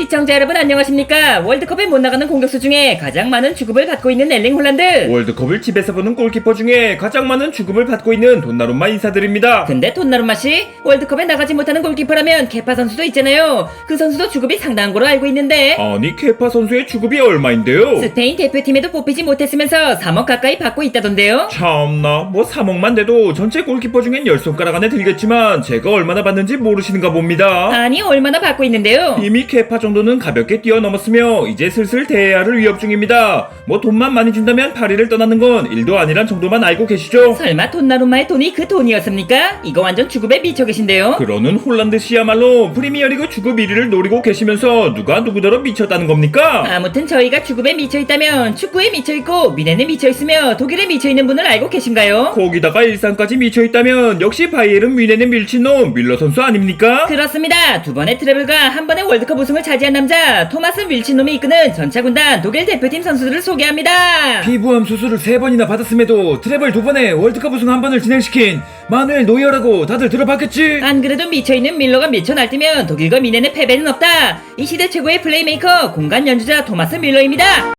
시청자 여러분 안녕하십니까? 월드컵에 못 나가는 공격수 중에 가장 많은 주급을 받고 있는 엘링 홀란드. 월드컵을 집에서 보는 골키퍼 중에 가장 많은 주급을 받고 있는 돈나룸마 인사드립니다. 근데 돈나룸마 씨 월드컵에 나가지 못하는 골키퍼라면 케파 선수도 있잖아요. 그 선수도 주급이 상당한 걸로 알고 있는데 아니 케파 선수의 주급이 얼마인데요? 스페인 대표팀에도 뽑히지 못했으면서 3억 가까이 받고 있다던데요. 참나 뭐 3억만 돼도 전체 골키퍼 중엔 10손가락 안에 들겠지만 제가 얼마나 받는지 모르시는가 봅니다. 아니 얼마나 받고 있는데요? 이미 케파 정도는 가볍게 뛰어넘었으며 이제 슬슬 대회할 위협 중입니다. 뭐 돈만 많이 준다면 파리를 떠나는 건 일도 아니란 정도만 알고 계시죠? 설마 돈나룸마의 돈이 그 돈이었습니까? 이거 완전 주급에 미쳐 계신데요. 그러는 홀란드 씨야말로 프리미어리그 주급 1위를 노리고 계시면서 누가 누구더러 미쳤다는 겁니까? 아무튼 저희가 주급에 미쳐 있다면 축구에 미쳐 있고 미넨에 미쳐 있으며 독일에 미쳐 있는 분을 알고 계신가요? 거기다가 일산까지 미쳐 있다면 역시 바이에른 뮌헨의 밀친놈 밀러 선수 아닙니까? 그렇습니다. 두 번의 트래블과 한 번의 월드컵 우승을 차지한 남자 토마스 윌치놈이 이끄는 전차 군단 독일 대표팀 선수들을 소개합니다. 피부암 수술을 세 번이나 받았음에도 트래블 두 번에 월드컵 우승 한 번을 진행시킨 마누엘 노이어라고 다들 들어봤겠지? 안 그래도 미쳐있는 밀러가 미쳐 날뛰면 독일과 미넨의 패배는 없다. 이 시대 최고의 플레이메이커 공간 연주자 토마스 밀러입니다.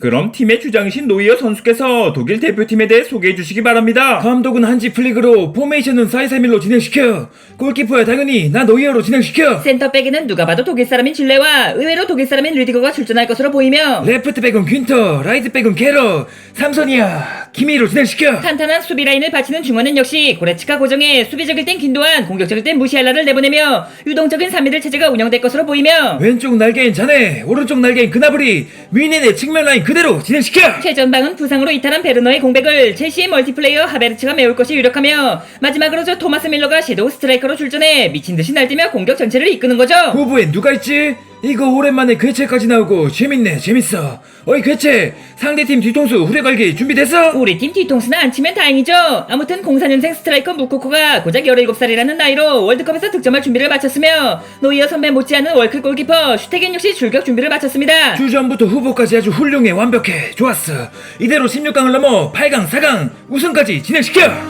그럼 팀의 주장이신 노이어 선수께서 독일 대표팀에 대해 소개해 주시기 바랍니다. 감독은 한지 플리그로 포메이션은 4-2-3-1로 진행시켜. 골키퍼야 당연히 나 노이어로 진행시켜. 센터백에는 누가 봐도 독일 사람인 질레와 의외로 독일 사람인 르디거가 출전할 것으로 보이며 레프트백은 퀸터, 라이트백은 게러, 삼선이야 키미로 진행시켜. 탄탄한 수비 라인을 바치는 중원은 역시 고레츠카 고정에 수비적일 땐 김도환, 공격적일 땐 무시할라를 내보내며 유동적인 3미들 체제가 운영될 것으로 보이며 왼쪽 날개인 자네, 오른쪽 날개인 그나브리, 윈넨의 측면 라인 그 대로 진행시켜. 최전방은 부상으로 이탈한 베르너의 공백을 첼시의 멀티플레이어 하베르츠가 메울 것이 유력하며 마지막으로 저 토마스 밀러가 섀도우 스트라이커로 출전해 미친 듯이 날뛰며 공격 전체를 이끄는 거죠 후보에 누가 있지? 이거 오랜만에 괴체까지 나오고 재밌네 재밌어 어이 괴체 상대팀 뒤통수 후레 걸기 준비됐어? 우리 팀 뒤통수는 안 치면 다행이죠 아무튼 04년생 스트라이커 무코코가 고작 17살이라는 나이로 월드컵에서 득점할 준비를 마쳤으며 노이어 선배 못지않은 월클 골키퍼 슈테겐 역시 출격 준비를 마쳤습니다 주전부터 후보까지 아주 훌륭해 완벽해. 좋았어. 이대로 16강을 넘어 8강 4강 우승까지 진행시켜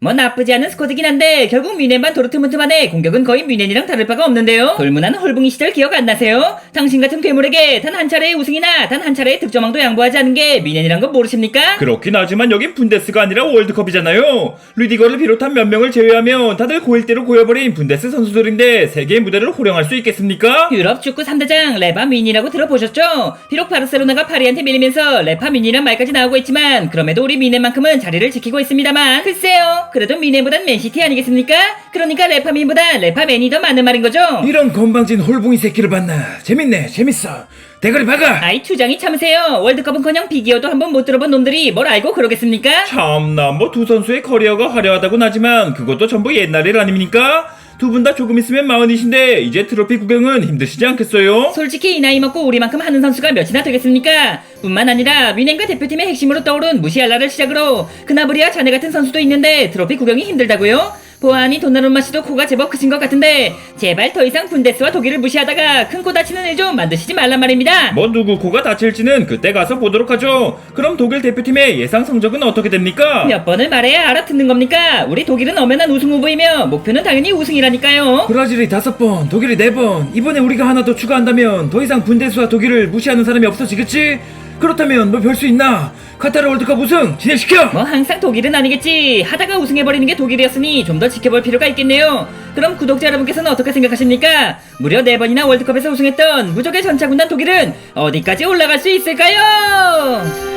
뭐 나쁘지 않은 스쿼드긴 한데 결국 뮌헨반 도르트문트만의 공격은 거의 뮌헨이랑 다를 바가 없는데요. 돌문한 홀붕이 시절 기억 안 나세요? 당신 같은 괴물에게 단 한 차례의 우승이나 단 한 차례의 득점왕도 양보하지 않은 게 뮌헨이란 건 모르십니까? 그렇긴 하지만 여긴 분데스가 아니라 월드컵이잖아요 리디거를 비롯한 몇 명을 제외하면 다들 고1대로 고여버린 분데스 선수들인데 세계의 무대를 호령할 수 있겠습니까? 유럽 축구 3대장 레바 뮌이라고 들어보셨죠? 비록 바르셀로나가 파리한테 밀리면서 레파 뮌이란 말까지 나오고 있지만 그럼에도 우리 뮌헨만큼은 자리를 지키고 있습니다만 글쎄요 그래도 뮌헨보단 맨시티 아니겠습니까? 그러니까 레파 뮌보다 레파 맨이 더 많은 말인 거죠? 이런 건방진 홀붕이 새끼를 봤나 재밌네 재밌어 대가리 박아 아이 투장이 참으세요. 월드컵은커녕 비기어도 한 번 못 들어본 놈들이 뭘 알고 그러겠습니까? 참나 뭐 두 선수의 커리어가 화려하다곤 하지만 그것도 전부 옛날 일 아닙니까? 두 분 다 조금 있으면 마흔이신데 이제 트로피 구경은 힘드시지 않겠어요? 솔직히 이 나이 먹고 우리만큼 하는 선수가 몇이나 되겠습니까? 뿐만 아니라 뮌헨과 대표팀의 핵심으로 떠오른 무시알라를 시작으로 그나브리와 자네 같은 선수도 있는데 트로피 구경이 힘들다고요? 보아하니 돈나룸마 씨도 코가 제법 크신 것 같은데 제발 더 이상 분데스와 독일을 무시하다가 큰 코 다치는 일 좀 만드시지 말란 말입니다. 뭐 누구 코가 다칠지는 그때 가서 보도록 하죠. 그럼 독일 대표팀의 예상 성적은 어떻게 됩니까? 몇 번을 말해야 알아듣는 겁니까? 우리 독일은 엄연한 우승 후보이며 목표는 당연히 우승이라니까요. 브라질이 다섯 번, 독일이 네 번. 이번에 우리가 하나 더 추가한다면 더 이상 분데스와 독일을 무시하는 사람이 없어지겠지? 그렇다면 뭐별수 있나? 카타르 월드컵 우승 진행시켜! 뭐 항상 독일은 아니겠지 하다가 우승해버리는 게 독일이었으니 좀 더 지켜볼 필요가 있겠네요 그럼 구독자 여러분께서는 어떻게 생각하십니까? 무려 4번이나 월드컵에서 우승했던 무적의 전차군단 독일은 어디까지 올라갈 수 있을까요?